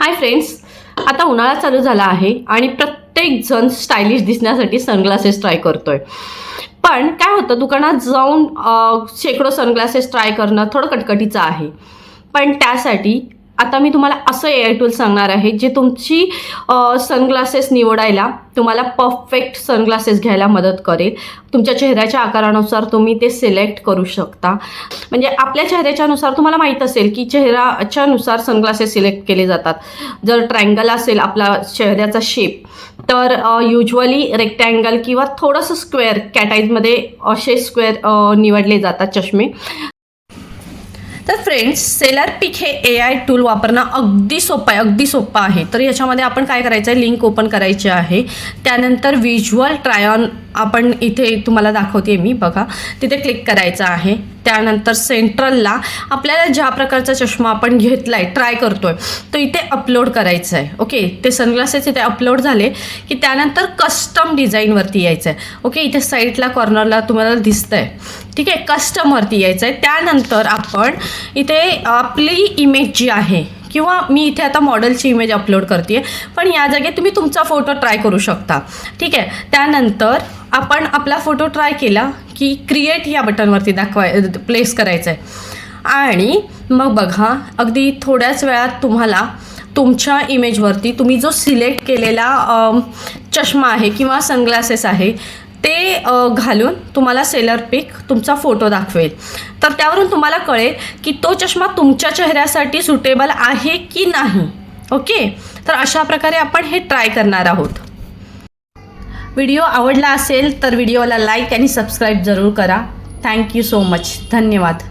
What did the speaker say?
Hi friends आता उन्हाळा चालू झाला आहे आणि प्रत्येक जण स्टायलिश दिसण्यासाठी सनग्लासेस ट्राय करतोय. पण काय होतं दुकानात जाऊन शेकडो सनग्लासेस ट्राय करणं थोडं कटकटीचं आहे. पण त्यासाठी आता मी तुम्हाला असं ए आय टूल सांगणार आहे जे तुमची सनग्लासेस निवडायला तुम्हाला परफेक्ट सनग्लासेस घ्यायला मदत करेल. तुमच्या चेहऱ्याच्या आकारानुसार तुम्ही ते सिलेक्ट करू शकता. म्हणजे आपल्या चेहऱ्याच्यानुसार तुम्हाला माहीत असेल की चेहऱ्याच्यानुसार सनग्लासेस सिलेक्ट केले जातात. जर ट्रँगल असेल आपला चेहऱ्याचा शेप तर युजली रेक्टँगल किंवा थोडंसं स्क्वेअर कॅटाईजमध्ये असे स्क्वेअर निवडले जातात चष्मे. तर फ्रेंड्स सेलर पिक हे ए आय टूल वापरणं अगदी सोपं आहे अगदी सोपं आहे. तर याच्यामध्ये आपण काय करायचं आहे लिंक ओपन करायची आहे. त्यानंतर व्हिज्युअल ट्रायऑन आपण इथे तुम्हाला दाखवते मी बघा. तिथे क्लिक करायचं आहे. त्यानंतर सेंट्रलला आपल्याला ज्या प्रकारचा चष्मा आपण घेतला आहे ट्राय करतो आहे तो इथे अपलोड करायचा आहे ओके ते सनग्लासेस इथे अपलोड झाले की त्यानंतर कस्टम डिझाईनवरती यायचं आहे ओके इथे साईडला कॉर्नरला तुम्हाला दिसतं आहे ठीक? आहे कस्टमवरती यायचं आहे त्यानंतर आपण इथे आपली इमेज जी आहे किंवा मी इथे आता मॉडेलची इमेज अपलोड करते पण या जागी तुम्ही तुमचा फोटो ट्राय करू शकता. ठीक? आहे त्यानंतर आपण आपला फोटो ट्राय केला की क्रिएट या बटनवरती दाखवाय प्लेस करायचं आहे आणि मग बघा अगदी थोड्याच वेळात तुम्हाला तुमच्या इमेजवरती तुम्ही जो सिलेक्ट केलेला चष्मा आहे किंवा सनग्लासेस आहे ते घालून तुम्हाला सेलर पिक तुमचा फोटो दाखवेल. तर त्यावरून तुम्हाला कळेल की तो चष्मा तुमच्या चेहऱ्यासाठी सुटेबल आहे की नाही. ओके तर अशा प्रकारे आपण हे ट्राय करणार आहोत. व्हिडिओ आवडला असेल तर व्हिडिओला लाईक आणि सबस्क्राईब जरूर करा. थँक्यू सो मच धन्यवाद.